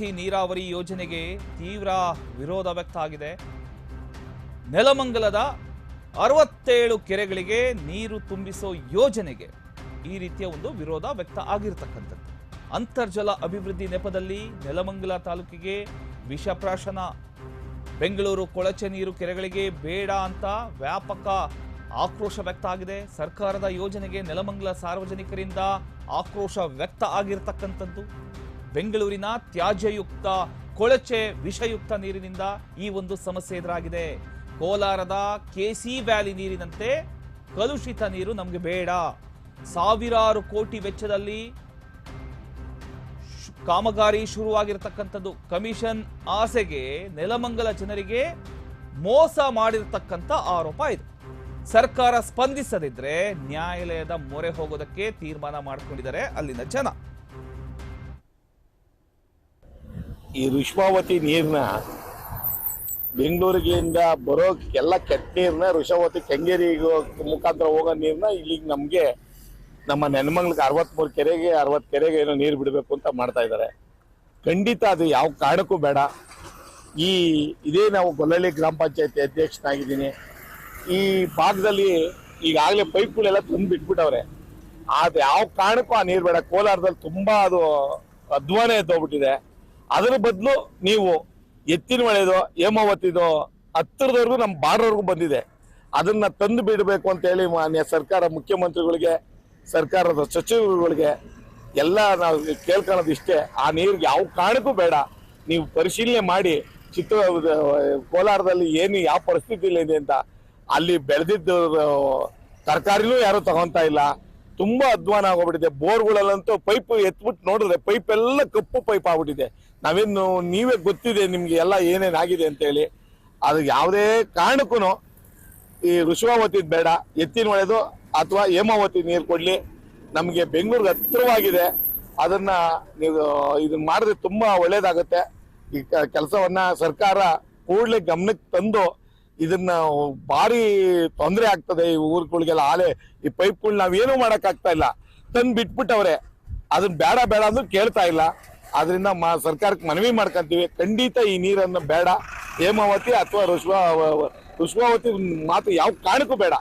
ನೀರಾವರಿ ಯೋಜನೆಗೆ ತೀವ್ರ ವಿರೋಧ ವ್ಯಕ್ತ ಆಗಿದೆ. ನೆಲಮಂಗಲದ ಅರವತ್ತೇಳು ಕೆರೆಗಳಿಗೆ ನೀರು ತುಂಬಿಸೋ ಯೋಜನೆಗೆ ಈ ರೀತಿಯ ಒಂದು ವಿರೋಧ ವ್ಯಕ್ತ ಆಗಿರ್ತಕ್ಕಂಥದ್ದು. ಅಂತರ್ಜಲ ಅಭಿವೃದ್ಧಿ ನೆಪದಲ್ಲಿ ನೆಲಮಂಗಲ ತಾಲೂಕಿಗೆ ವಿಷಪ್ರಾಶನ ಬೆಂಗಳೂರು ಕೊಳಚೆ ನೀರು ಕೆರೆಗಳಿಗೆ ಬೇಡ ಅಂತ ವ್ಯಾಪಕ ಆಕ್ರೋಶ ವ್ಯಕ್ತ ಆಗಿದೆ. ಸರ್ಕಾರದ ಯೋಜನೆಗೆ ನೆಲಮಂಗಲ ಸಾರ್ವಜನಿಕರಿಂದ ಆಕ್ರೋಶ ವ್ಯಕ್ತ ಆಗಿರ್ತಕ್ಕಂಥದ್ದು. ಬೆಂಗಳೂರಿನ ತ್ಯಾಜ್ಯಯುಕ್ತ ಕೊಳಚೆ ವಿಷಯುಕ್ತ ನೀರಿನಿಂದ ಈ ಒಂದು ಸಮಸ್ಯೆ ಎದುರಾಗಿದೆ. ಕೋಲಾರದ ಕೆಸಿ ವ್ಯಾಲಿ ನೀರಿನಂತೆ ಕಲುಷಿತ ನೀರು ನಮಗೆ ಬೇಡ. ಸಾವಿರಾರು ಕೋಟಿ ವೆಚ್ಚದಲ್ಲಿ ಕಾಮಗಾರಿ ಶುರುವಾಗಿರತಕ್ಕಂಥದ್ದು. ಕಮಿಷನ್ ಆಸೆಗೆ ನೆಲಮಂಗಲ ಜನರಿಗೆ ಮೋಸ ಮಾಡಿರತಕ್ಕಂಥ ಆರೋಪ ಇದು. ಸರ್ಕಾರ ಸ್ಪಂದಿಸದಿದ್ರೆ ನ್ಯಾಯಾಲಯದ ಮೊರೆ ಹೋಗೋದಕ್ಕೆ ತೀರ್ಮಾನ ಮಾಡ್ಕೊಂಡಿದ್ದಾರೆ ಅಲ್ಲಿನ ಜನ. ಈ ಋಷ್ಮಾವತಿ ನೀರನ್ನ ಬೆಂಗಳೂರಿಗಿಂದ ಬರೋ ಎಲ್ಲ ಕೆಟ್ಟ ನೀರ್ನ ಋಷಾವತಿ ಕೆಂಗೇರಿ ಮುಖಾಂತರ ಹೋಗೋ ನೀರನ್ನ ಇಲ್ಲಿಗೆ ನಮಗೆ ನಮ್ಮ ನೆನಮಂಗ್ಲಿಗೆ ಅರವತ್ಮೂರು ಕೆರೆಗೆ, ಅರವತ್ತು ಕೆರೆಗೆ ಏನೋ ನೀರು ಬಿಡಬೇಕು ಅಂತ ಮಾಡ್ತಾ ಇದ್ದಾರೆ ಖಂಡಿತ ಅದು ಯಾವ ಕಾರಣಕ್ಕೂ ಬೇಡ. ಈ ಇದೇ ನಾವು ಗೊಲ್ಲಳ್ಳಿ ಗ್ರಾಮ ಪಂಚಾಯತಿ ಅಧ್ಯಕ್ಷನಾಗಿದ್ದೀನಿ. ಈ ಭಾಗದಲ್ಲಿ ಈಗಾಗಲೇ ಪೈಪ್ಗಳೆಲ್ಲ ತಂದು ಬಿಟ್ಬಿಟ್ಟವ್ರೆ. ಅದು ಯಾವ ಕಾರಣಕ್ಕೂ ಆ ನೀರು ಬೇಡ. ಕೋಲಾರದಲ್ಲಿ ತುಂಬ ಅದು ಅಧ್ವಾನ ಎದ್ದೋಗ್ಬಿಟ್ಟಿದೆ ಅದರ ಬದಲು ನೀವು ಎತ್ತಿನ ಮಳೆದು ಹೇಮಾವತಿದು ಹತ್ತಿರದವರೆಗೂ ನಮ್ಮ ಬಾರ್ಡರ್ವರೆಗೂ ಬಂದಿದೆ. ಅದನ್ನ ತಂದು ಬಿಡಬೇಕು ಅಂತ ಹೇಳಿ ಮಾನ್ಯ ಸರ್ಕಾರ, ಮುಖ್ಯಮಂತ್ರಿಗಳಿಗೆ, ಸರ್ಕಾರದ ಸಚಿವರುಗಳಿಗೆ ಎಲ್ಲ ನಾವು ಕೇಳ್ಕೊಳ್ಳೋದು ಇಷ್ಟೇ. ಆ ನೀರಿಗೆ ಯಾವ ಕಾರಣಕ್ಕೂ ಬೇಡ. ನೀವು ಪರಿಶೀಲನೆ ಮಾಡಿ ಚಿತ್ರ, ಕೋಲಾರದಲ್ಲಿ ಏನು, ಯಾವ ಪರಿಸ್ಥಿತಿ ಇದೆ ಅಂತ. ಅಲ್ಲಿ ಬೆಳೆದಿದ್ದ ತರಕಾರಿನೂ ಯಾರು ತಗೊತಾ ಇಲ್ಲ. ತುಂಬಾ ಅಧ್ವಾನ ಆಗೋಗ್ಬಿಟ್ಟಿದೆ. ಬೋರ್ಗಳಲ್ಲಂತೂ ಪೈಪ್ ಎತ್ಬಿಟ್ಟು ನೋಡಿದ್ರೆ ಪೈಪ್ ಎಲ್ಲ ಕಪ್ಪು ಪೈಪ್ ಆಗ್ಬಿಟ್ಟಿದೆ. ನಾವೇನು ನೀವೇ ಗೊತ್ತಿದೆ ನಿಮ್ಗೆ ಎಲ್ಲ ಏನೇನ್ ಆಗಿದೆ ಅಂತ ಹೇಳಿ. ಅದು ಯಾವುದೇ ಕಾರಣಕ್ಕೂ ಈ ಋಷಭಾವತಿದ್ ಬೇಡ. ಎತ್ತಿನ ಒಳೆದು ಅಥವಾ ಹೇಮಾವತಿ ನೀರು ಕೊಡ್ಲಿ. ನಮಗೆ ಬೆಂಗಳೂರಿಗೆ ಹತ್ತಿರವಾಗಿದೆ ಅದನ್ನ ನೀವು ಇದನ್ನ ಮಾಡಿದ್ರೆ ತುಂಬಾ ಒಳ್ಳೇದಾಗುತ್ತೆ. ಈ ಕೆಲಸವನ್ನ ಸರ್ಕಾರ ಕೂಡಲೇ ಗಮನಕ್ಕೆ ತಂದು ಇದನ್ನ ಭಾರಿ ತೊಂದರೆ ಆಗ್ತದೆ ಈ ಊರುಗಳಿಗೆಲ್ಲ. ಆಲೆ, ಈ ಪೈಪ್ಗಳು ನಾವೇನು ಮಾಡಕ್ ಆಗ್ತಾ ಇಲ್ಲ. ತಂದು ಬಿಟ್ಬಿಟ್ಟವ್ರೆ. ಅದನ್ನ ಬೇಡ ಬೇಡ ಅಂದ್ರೂ ಕೇಳ್ತಾ ಇಲ್ಲ. ಆದ್ರಿಂದ ಮಾ ಸರ್ಕಾರಕ್ಕೆ ಮನವಿ ಮಾಡ್ಕೊಂತೀವಿ. ಖಂಡಿತ ಈ ನೀರನ್ನು ಬೇಡ. ಹೇಮಾವತಿ ಅಥವಾ ಋಷ್ವ ಋಷ್ವಾವತಿ ಮಾತು ಯಾವ ಕಾರಣಕ್ಕೂ ಬೇಡ.